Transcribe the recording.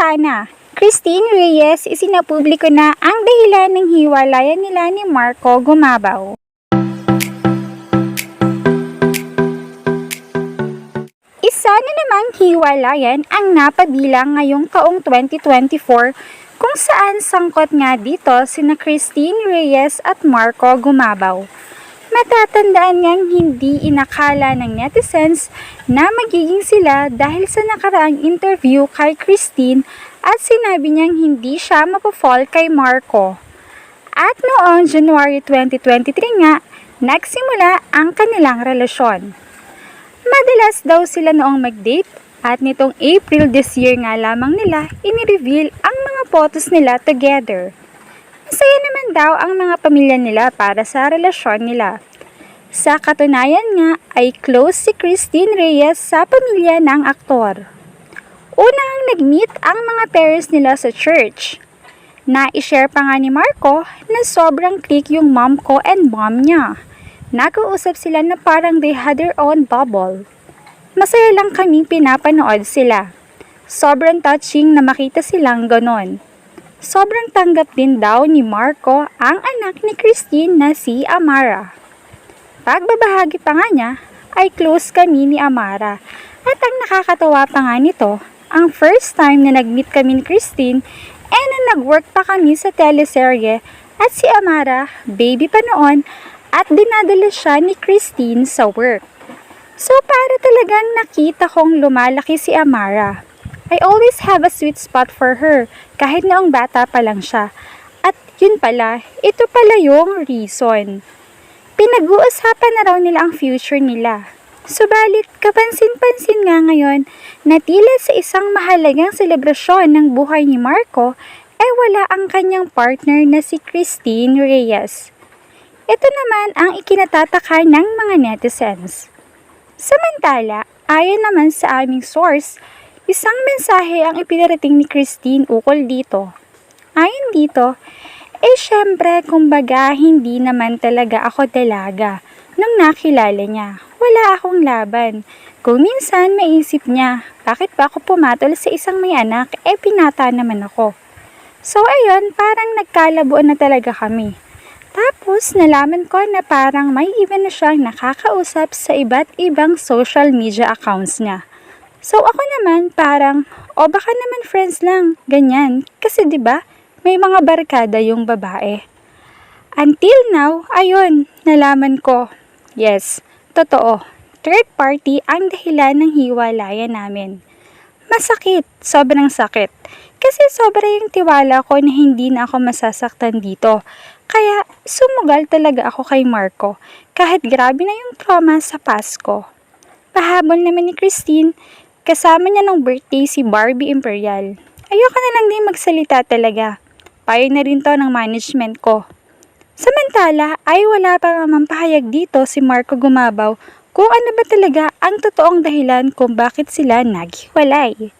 Salita na. Christine Reyes isinapubliko na ang dahilan ng hiwalayan nila ni Marco Gumabaw. Isa na namang hiwalayan ang napabilang ngayong taong 2024 kung saan sangkot nga dito sina Christine Reyes at Marco Gumabaw. Matatandaan ngang hindi inakala ng netizens na magiging sila dahil sa nakaraang interview kay Christine at sinabi niyang hindi siya mapafall kay Marco. At noong January 2023 nga, nagsimula ang kanilang relasyon. Madalas daw sila noong mag-date at nitong April this year nga lamang nila inireveal ang mga photos nila together. Masaya naman daw ang mga pamilya nila para sa relasyon nila. Sa katunayan nga ay close si Christine Reyes sa pamilya ng aktor. Unang nag-meet ang mga parents nila sa church. Na-share pa nga ni Marco na sobrang click yung mom ko and mom niya. Nag-uusap sila na parang they had their own bubble. Masaya lang kaming pinapanood sila. Sobrang touching na makita silang ganon. Sobrang tanggap din daw ni Marco ang anak ni Christine na si Amara. Pagbabahagi pa nga niya, ay close kami ni Amara. At ang nakakatawa pa nga nito, ang first time na nag-meet kami ni Christine, eh na nag-work pa kami sa teleserye at si Amara, baby pa noon, at dinadala siya ni Christine sa work. So para talagang nakita kong lumalaki si Amara. I always have a sweet spot for her, kahit noong bata pa lang siya. At yun pala, ito pala yung reason. Pinag-uusapan na raw nila ang future nila. Subalit, kapansin-pansin nga ngayon na tila sa isang mahalagang selebrasyon ng buhay ni Marco ay wala ang kanyang partner na si Christine Reyes. Ito naman ang ikinatataka ng mga netizens. Samantala, ayon naman sa aming source, isang mensahe ang ipinarating ni Christine ukol dito. Ayon dito, eh syempre kumbaga hindi naman talaga ako dalaga nung nakilala niya. Wala akong laban. Kung minsan maisip niya, bakit ba ako pumatol sa isang may anak, eh pinata naman ako. So ayun, parang nagkalabuan na talaga kami. Tapos nalaman ko na parang may iba na siyang nakakausap sa iba't ibang social media accounts niya. So ako naman parang, o baka naman friends lang, ganyan. Kasi 'di ba may mga barkada yung babae. Until now, ayun, nalaman ko. Yes, totoo. Third party ang dahilan ng hiwalayan namin. Masakit, sobrang sakit. Kasi sobra yung tiwala ko na hindi na ako masasaktan dito. Kaya sumugal talaga ako kay Marco kahit grabe na yung trauma sa Pasko. Pahabol naman ni Christine, kasama niya ng birthday si Barbie Imperial. Ayoko na lang din magsalita talaga. Payo na rin to ng management ko. Samantala ay wala pa naman pahayag dito si Marco Gumabaw kung ano ba talaga ang totoong dahilan kung bakit sila naghiwalay.